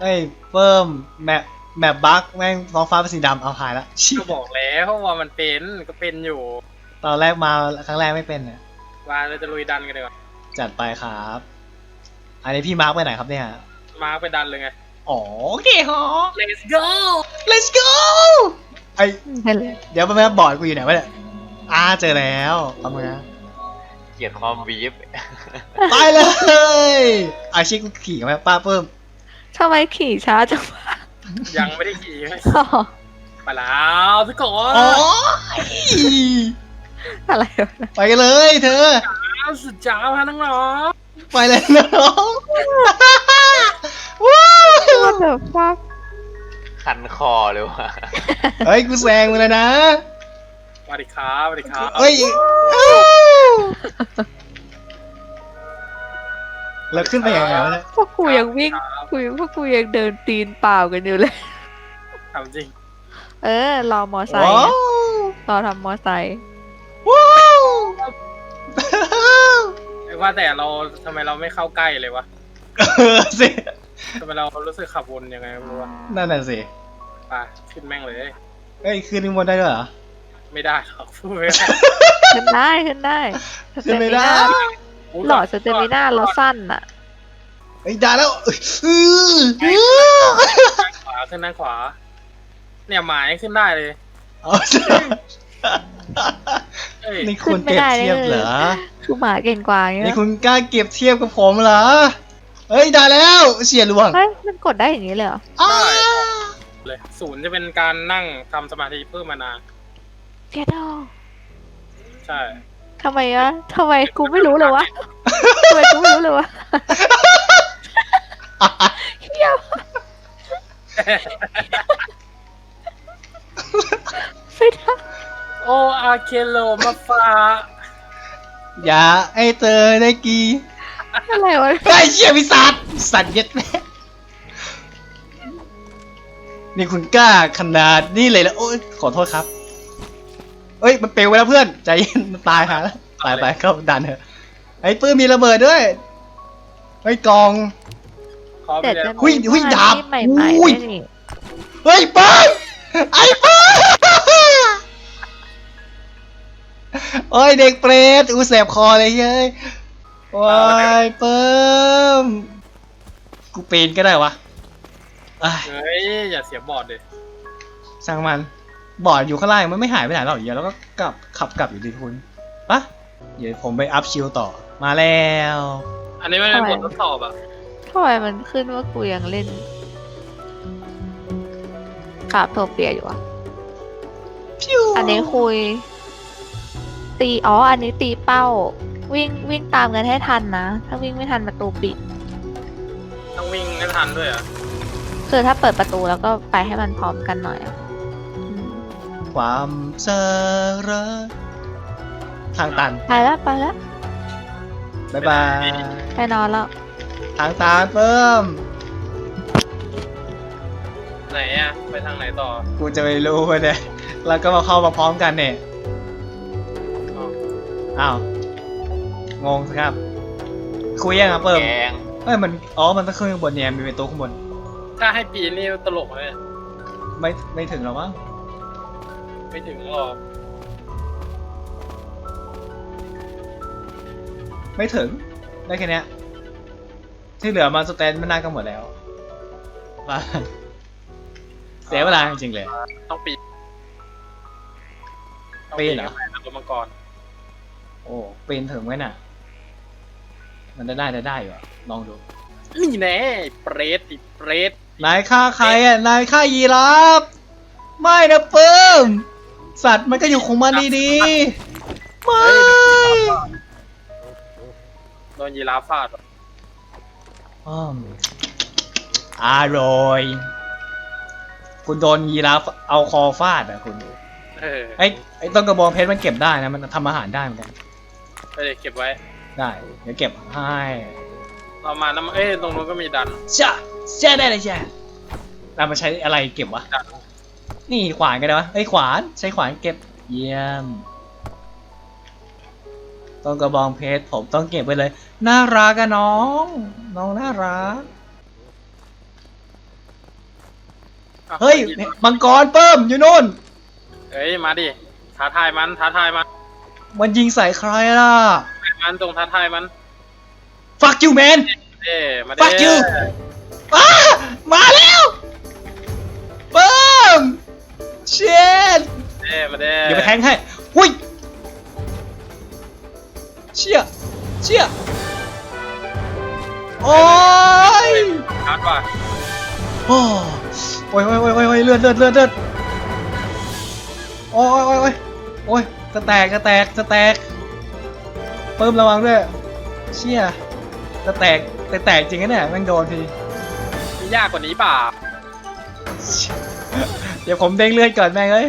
เอ้ยเพิ่มแมปแมปบั๊กแม่งท้องฟ้าเป็นสีดำเอาหายละชิก็บอกแล้วว่ามันเป็นก็เป็นอยู่ตอนแรกมาครั้งแรกไม่เป็นเนี่ยว่าเราจะลุยดันกันดีกว่าจัดไปครับ อันนี้พี่มาร์กไปไหนครับเนี่ยมาร์คไปดันเลยไง อ๋อโอเคฮะ let's go let's go ไอเห็นเลยเดี๋ยวแม่บอร์ดกูอยู่ไหนวะเนี่ยอ่าเจอแล้วทำไงนะเกลียดความบีฟ ไปเลยอาชิกูขี่ไหมป้าเพิ่ม ทำไมขี่ช้าจังวะยังไม่ได้ขี่เลยอ๋อไปแล้วทุกคนอ๋ออะไรวะไปกันเลยเธอ สุดจ้าพาน้องไปเลยน้องว้าวว่าแต่ฟักคันคอเลยว่ะเฮ้ยกูแซงมาเลยนะๆสวัสดีครับสวัสดีครับเฮ้ย แล้วขึ้นไปยังไงวะเนี่ยพวกกูยังวิ่งกูยังพวกกูยังเดินตีนเปล่ากันอยู่เลย ทำจริงเออ รอมอไซค์ว้าไงวรอทำมอไซค์ว้าวว่าแต่เราทำไมเราไม่เข้าใกล้เลยวะเออสิทำไมเรารู้สึกขับวนยังไงไม่รู้วะนั่นน่ะสิไปขึ้นแม่งเลยเฮ้ยขึ้นข้างบนได้ด้วยเหรอ ไม่ได้หรอกพูดไม่ได้ขึ้นได้ขึ้นได้ขึ้นไม่ได้ หลอดสเตมิน่าเราสั้นอะเฮ้ยได้แล้วอือขวาขึ้นด้านขวา เนี่ยหมายขึ้นได้เลยเอาเอ้ยนี่คุณเปรียบเทียบเหรอ คือหมาเก่งกว่าอย่างเงี้นี่ยคุณกล้าเก็บเทียบกับผมเหรอ เฮ้ยได้แล้วเสียหลวงเฮ้ยมันกดได้อย่างนี้เลยเหรออ้าเลยศูนย์จะเป็นการนั่งทำสมาธิเพิ่มมานาเจ๊ดอใช่ ทำไมอะทำไมกูไม่รู้เลยวะทำไมกูไม่รู้เลยวะเฮียไม่ได้โออาเคโลมาฟาอย่าให้เธอได้กีอะไรวะไอ้เชี่ยพิศาจสัตว์เย็ดแม่นี่คุณกล้าขนาดนี้เลยแล้วโอ้ยขอโทษครับ เอ้ย มันเปลวไปแล้วเพื่อน ใจเย็นมัน ตายฮะตายไปเข้าดันเถอะไอ้ปื้มมีระเบิดด้วยไอ้ยกองขอไปแต่เลยจะหุ้ยหุ้ยดาบใหม่ๆอุ้ยด้วยนี่เฮ้ยปื้มไอ้ปื้มโอ้ยเด็กเปรตอูแสบคอเลยเฮ้ยว้ายปื้มกูปีนก็ได้วะเอ้ย เฮ้ย อย่าเสียบอร์ดเลยช่างมันบอร์ดอยู่ข้างล่างมันไม่หายไปไหนหรอกเดี๋ยวเราก็กลับขับกลับอยู่ดีคุณ ปะเดี๋ยวผมไปอัพชิลต่อ มาแล้ว อันนี้ไม่เป็นบททดสอบอะทำไมมันขึ้นว่ากูยังเล่นขาบโทเปียอยู่วะพิวอันนี้คุย ตีอ๋อ อันนี้ตีเป้า วิ่งวิ่งตามกันให้ทันนะ ถ้าวิ่งไม่ทันประตูปิด ต้องวิ่งให้ทันด้วยอะคือถ้าเปิดประตูแล้วก็ไปให้มันพร้อมกันหน่อยอะอืมความเจริญ ทางตันไปแล้วไปแล้วบ๊ายบาย ไปนอนแล้ว ทางตันเพิ่ม ไหนอะไปทางไหนต่อกูจะไม่รู้เนี่ยแล้วก็มาเข้ามาพร้อมกันเนี่ย อ๋ออ้าว งงสิครับ คุยยังครับเพิ่มแกงเอ้ยมัน อ๋อ มันต้องขึ้นข้างบนเนี่ย มีเป็นโต๊ะข้างบน ถ้าให้ปีนนี่ตลกเลยไม่ ไม่ถึงหรอกมั้งไม่ถึงหรอก ไม่ถึง ได้แค่เนี้ยที่เหลือมาสแตนมันน่าก็หมดแล้วมาเสียเวลาจริงๆเลย ต้องปีนต้องปีนเหรอขึ้ไปแล้วมังกร โอ้ปีนถึงไหมน่ะ มันจะได้จะได้อยู่อะลองดู นี่แน่เปรตติเปรตนายฆ่าใครอะ นายฆ่ายีราฟไม่นะเปิ้มสัตว์มันก็อยู่ของมันดีๆ ไม่ โดนยีราฟฟาดว่ะอ้อมอร่อย คุณโดนยีราฟเอาคอฟาดอะคุณเออไอ้ไอ้ต้นกระบองเพชรมันเก็บได้นะมันทำอาหารได้เหมือนกันไปเลยเก็บไว้ ได้เดี๋ยวเก็บให้เรามาน้ำเอ้ยตรงนู้นก็มีดันจ้าแช่ได้เลยจ้าเรามาใช้อะไรเก็บวะดันนี่ขวานกันได้วะไอ้ยขวานใช้ขวานเก็บเยี่ยม ต้นกระบองเพชรผมต้องเก็บไว้เลย น่ารักอะน้อง น้องน่ารักเฮ้ยเนี่ยมังกรเพิ่มอยู่นู่นเฮ้ยมาดิท้าทายมันท้าทายมันมันยิงใส่ใครล่ะ มันตรงท้าทายมัน fuck you man เด้มา Fuck เด้ you อ้ามาแล้วเพิ่มเชดเด้มาเด้เดี๋ยวไปแทงให้ โอ้โอ้ยโอ้ยโอ้ยโอ้ยโอ้ยเลือดเลือดเลือดเลือดโอ้ยโอ้ยโอ้ยโอ้ยจะแตกจะแตกจะแตกเพิ่มระวังด้วยเชี่ยจะแตกแต่แตกจริงนะเนี่ยแม่งโดนทีมียากกว่านี้เปล่าเดี๋ยวผมเด้งเลือดก่อนแม่งเอ้ย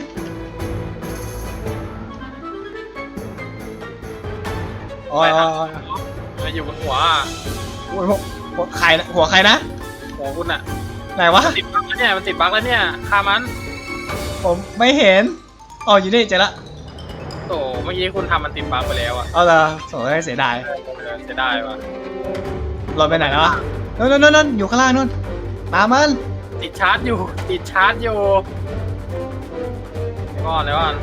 โอ้ยโอ้ยโอ้ยมาอยู่บนหัวโอ้ยหัวใครนะหัวใครนะหัวคุณอะ ไหนวะ ติดบั๊กแล้วเนี่ยมันติดบั๊กแล้วเนี่ยฆ่ามันผมไม่เห็นอ๋ออยู่นี่เจอละโตเมื่อกี้คุณทำมันติดบั๊กไปแล้วอะเอาละโถ่เสียดายเออเสียดายว่ะรอไปไหนแล้ววะนู่นนู่นนู่นอยู่ข้างล่างนู่นตามมันติดชาร์จอยู่ ติดชาร์จอยู่เดี๋ยวก่อนเดี๋ยวก่อน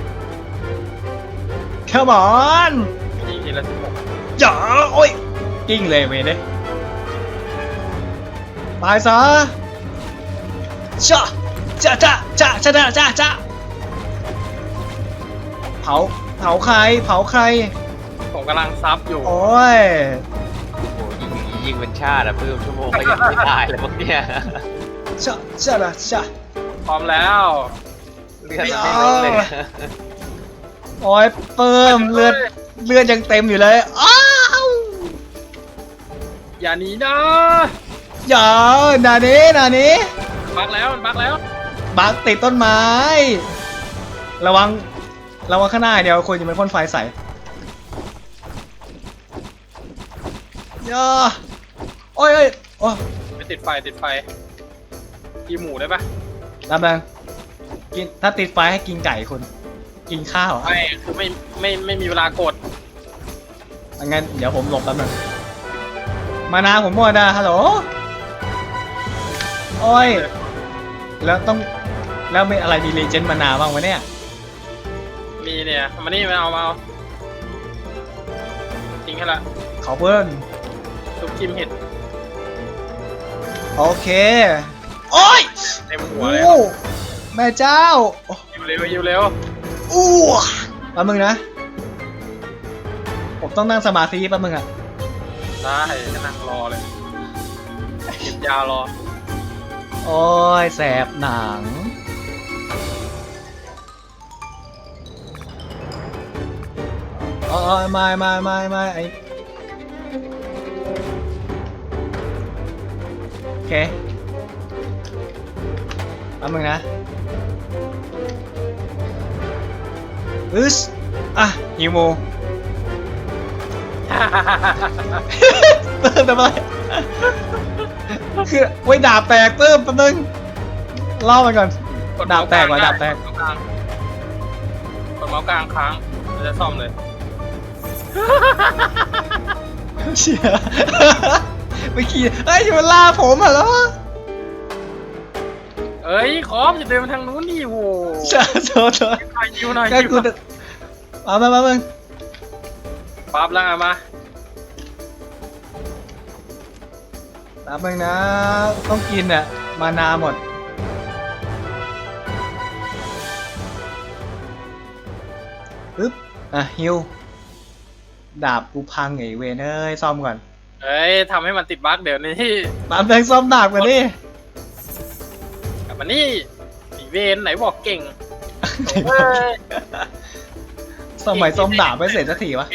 Come on ยิงทีละสิบหกอย่าโอ้ยกิ้งเลยเวยเลยตายซะ ชะจ้าจ้าจ้าจ้าจ้าจ้าจ้าเผาเผาใคร เผาใคร ผมกำลังซับอยู่โอ้ยยิงย่งยิงเป็นชาติอะเพิ่มชั่วโมงก็ยังไม่ตายเลยพวกเนี้ยชะชะละชะ พร้อมแล้ว เลือดเต็มเลยโอ้ยเปิ่มเลือดเลือดยังเต็มอยู่เลยอ้าวอย่าหนีนะอย่านานี้นานี้ บักแล้วมันบักแล้วบักติดต้นไม้ ระวัง ระวังข้างหน้าเดี๋ยวคุณจะเป็นพ่นไฟใส่ย่าโอ้ยโอ้ยโอ้ยไปติดไฟติดไฟกีหมูได้ปะลำดังกินถ้าติดไฟให้กินไก่คุณกินข้าวอะไม่คือไม่ไม่ไม่มีเวลากดงั้นเดี๋ยวผมหลบแป๊บนึงมานาผมหมดนะฮัลโหล โอ้ย แล้วต้องแล้วมีอะไรมีเลเจนด์มานาบ้างวะเนี่ย มีเนี่ยมานี่มาเอามาเอาจริงแค่ละขอเพิ่มซุปจิ้มเห็ดโอเค โอ้ยเต็มหัวเลยโอ้แม่เจ้าโอ้ยิวเร็วยิวเร็วอู้แป๊บมึงนะ ผมต้องนั่งสมาธิแป๊บมึงอะ ได้ก็นั่งรอเลยเก็บยารอ โอ้ยแสบหนังเอ๋อาไม่ไม่ไม่ไม่ไอโอเคแป๊บมึงนะอึสอะฮิวโมเติมทำไร คือไว้ยดาบแตกเติมแป๊บนึงเล่ามันก่อนดาบแตกว่ะดาบแตกกดเมาส์กลางกดเมาส์กลางค้างมันจะซ่อมเลยเชี่ยไปขี่เอ้ยอย่ามาล่าผมอะเหรอเอ้ยคอมจะเดินมาทางนู้นนี่โหจะโทษโทษหน่อยยิวหน่อยก็ยิวกูจะมามามามึงปั๊บแล้วอะมา แป๊บนึงนะ ต้องกินอะ มานาหมด ปึ๊บ อะฮิว ดาบกูพังไอ้เวนเอ้ยซ่อมก่อน เอ้ยทำให้มันติดบั๊กเดี๋ยวนี้แป๊บนึงซ่อมดาบก่อนดิ กลับมานี่อีเวนไหนบอกเก่งเฮ้ยสมัยซ่อมดาบไม่เสร็จสักทีวะ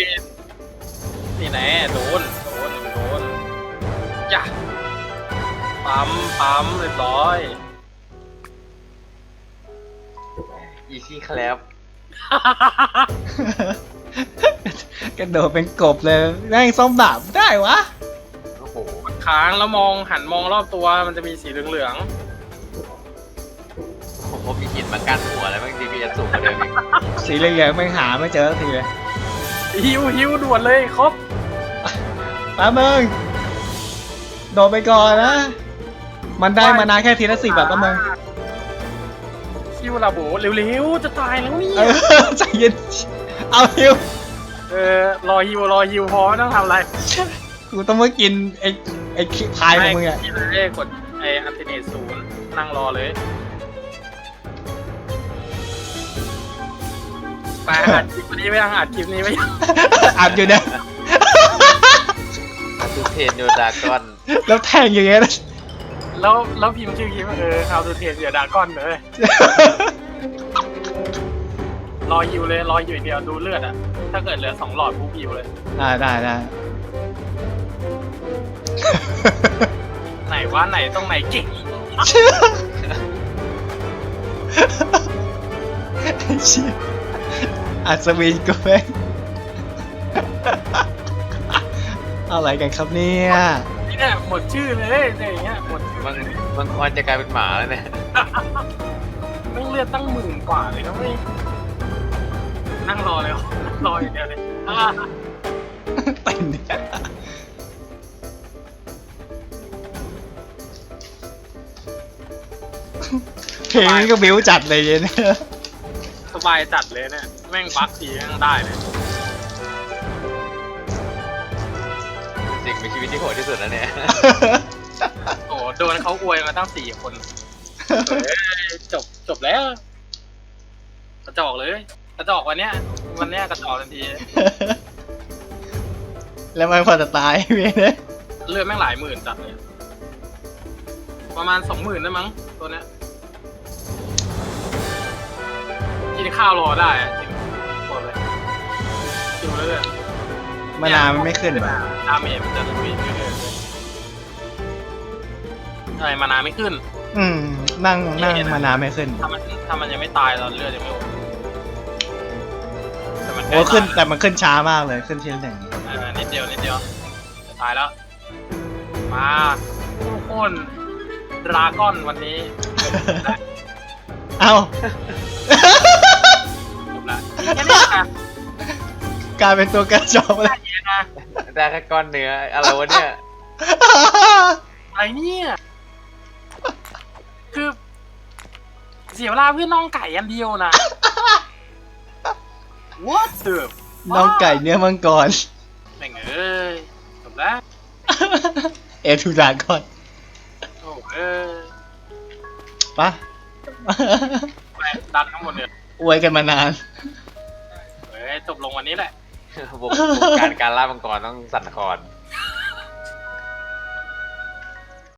นี่แน่โดน โดน โดนจ้ะ ปั๊ม ปั๊มเรียบร้อย อีซี่แคลปกระโดดเป็นกบเลยแม่งซ่อมดาบได้วะ โอ้โห ค้างแล้วมองหันมองรอบตัวมันจะมีสีเหลืองผมว่ามีหินมากั้นหัวแล้วแม่ง DPS สูงกว่าเดิมอีกสีเหลืองๆแม่งหาไม่เจอสักทีเลยๆฮิวฮิวด่วนเลยครบแป๊บนึงโดดไปก่อนนะ มันได้มานาแค่ทีละสิบแบบแป๊บนึงวลาโบเร็วๆ จะตายแล้วเนี่เอยอใจเย็น เอาฮิวเออ รอฮิวรอฮิวพอไม่ต้องทำอะไรกูต้องมากินไอ้ไอ้พายของมึงอะไม่เลยกดไออันติเนตศูนย์นั่งรอเลยไปอัดคลิปนี้ไม่ยังอัดคลิปนี้ไม่ยังอัดอยู่เนี่ยทูเทนโยดากอน แล้วแทงอย่างเงี้ยนะ แล้วแล้วพิมพ์ชื่อคลิปว่าเออ How to Train Your Dragon เลยรอฮิวเลยรออยู่อย่างเดียวดูเลือดอะ ถ้าเกิดเหลือสองหลอดปุ๊บฮิวเลย ได้ได้ได้ ไหนว่าไหนตรงไหนเก่งไอ้เชี่ยอัศวินก็แม่งอะไรกันครับเนี่ยนี่ เนี่ยหมดชื่อเลยเนี่ยอย่างเงี้ยหมดชื่อมันมันควรจะกลายเป็นหมาแล้วเนี่ยไม่งเลือดตั้งหมื่นกว่าเลยนะไม่นั่งรอเลยนั่งรออย่างเดียวเลยอ่าเป็นเนี่ยเพลงนี้ก็บิ้วจัดเลยเนี่ยสบายจัดเลยเนี่ยแม่งบักทีแม่งได้เลย มีชีวิตที่โหดที่สุดแล้วเนี่ย โอ้โหโดนเขาอวยมาตั้งสี่คนเฮ้ยจบจบแล้ว กระจอกเลยกระจอกวันเนี้ยวันเนี้ยกระจอกทันที แล้วมันพอจะตายเว้ยเนี่ยเลือดแม่งหลายหมื่นจัดเลยประมาณสองหมื่นได้มั้งตัวเนี้ยกินข้าวรอได้อะจริงบอกเลยดูเรื่อย มานาวมันไม่ขึ้นๆว่ะดาเมจมันจะลุยเรื่อยๆทำไมมานาไม่ขึ้น อืม นั่งนั่งมานาวไม่ขึ้น ถ้ามันถ้ามันยังไม่ตายตอนเลือดยังไม่หมดแต่มันใกล้โอ้ขึ้นตายแต่มันขึ้นช้ามากเลยขึ้นทีละหนึ่งเออนิดเดียวนิดเดียวจะตายแล้ว มาผู้คนดราก้อนวันนี้เอ้าจบละแค่นี้นะ กลายเป็นตัวกระจอกเลยแค่นี้นะได้แค่ก้อนเนื้ออะไรวะเนี่ยไอ้เนี่ยคือ เสียเวลาเพื่อน้องไก่อันเดียวนะ What the น้องไก่เนื้อมังกรแม่งเอ้ยจบแล้วเอทูดากอนโอ้เอ้ยปะไปดันทั้งหมดเนี่ยอวยกันมานานเฮ้ยจบลงวันนี้แหละ วงวงการการล่ามังกรต้องสั่นคลอน